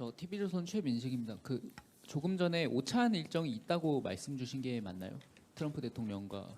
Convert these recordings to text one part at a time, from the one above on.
저 TV조선 최민식입니다. 그 조금 전에 오찬 일정이 있다고 말씀 주신 게 맞나요? 트럼프 대통령과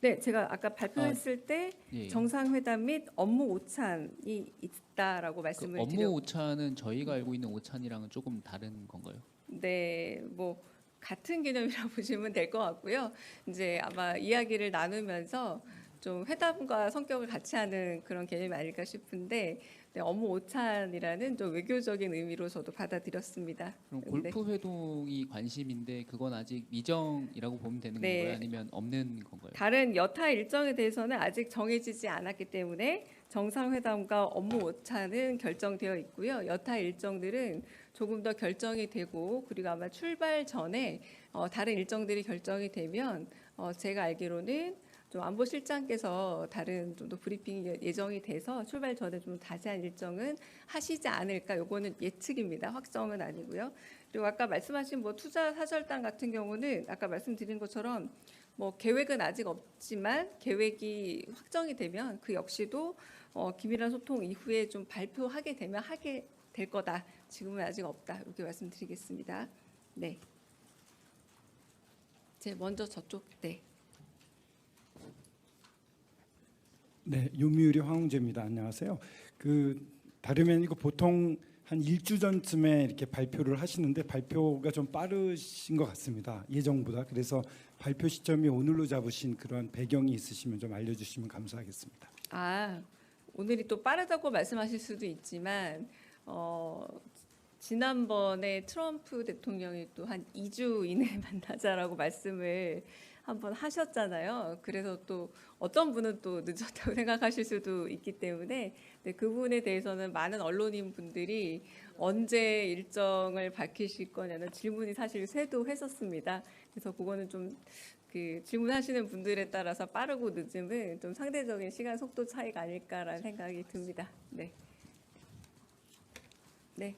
네, 제가 아까 발표했을 때 예. 정상회담 및 업무 오찬이 있다라고 그 말씀을 업무 드렸. 오찬은 저희가 알고 있는 오찬이랑은 조금 다른 건가요? 네, 뭐 같은 개념이라고 보시면 될 것 같고요. 이제 아마 이야기를 나누면서 좀 회담과 성격을 같이 하는 그런 개념이 아닐까 싶은데 네, 업무 오찬이라는 좀 외교적인 의미로 저도 받아들였습니다. 그럼 네. 골프 회동이 관심인데 그건 아직 미정이라고 보면 되는 네. 건가요? 아니면 없는 건가요? 다른 여타 일정에 대해서는 아직 정해지지 않았기 때문에 정상회담과 업무 오차는 결정되어 있고요. 여타 일정들은 조금 더 결정이 되고 그리고 아마 출발 전에 어, 다른 일정들이 결정이 되면 어, 제가 알기로는 좀 안보실장께서 다른 좀 더 브리핑이 예- 예정이 돼서 출발 전에 좀 자세한 일정은 하시지 않을까. 요거는 예측입니다. 확정은 아니고요. 그리고 아까 말씀하신 뭐 투자 사절단 같은 경우는 아까 말씀드린 것처럼 뭐 계획은 아직 없지만 계획이 확정이 되면 그 역시도 어, 긴밀한 소통 이후에 좀 발표하게 되면 하게 될 거다. 지금은 아직 없다. 이렇게 말씀드리겠습니다. 네. 제 먼저 저쪽 네. 네, 요미우리 황홍재입니다. 안녕하세요. 그 다름이 아니고 보통 한 일주 전쯤에 이렇게 발표를 하시는데 발표가 좀 빠르신 것 같습니다. 예정보다. 그래서 발표 시점이 오늘로 잡으신 그런 배경이 있으시면 좀 알려주시면 감사하겠습니다. 아, 오늘이 또 빠르다고 말씀하실 수도 있지만 어, 지난번에 트럼프 대통령이 또 한 2주 이내에 만나자라고 말씀을 한번 하셨잖아요. 그래서 또 어떤 분은 또 늦었다고 생각하실 수도 있기 때문에 네, 그 부분에 대해서는 많은 언론인 분들이 언제 일정을 밝히실 거냐는 질문이 사실 쇄도 했었습니다. 그래서 그거는 좀 그 질문하시는 분들에 따라서 빠르고 늦음은 좀 상대적인 시간 속도 차이가 아닐까라는 생각이 듭니다. 네. 네.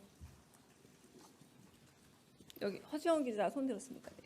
여기 허지영 기자 손 들었습니까? 네.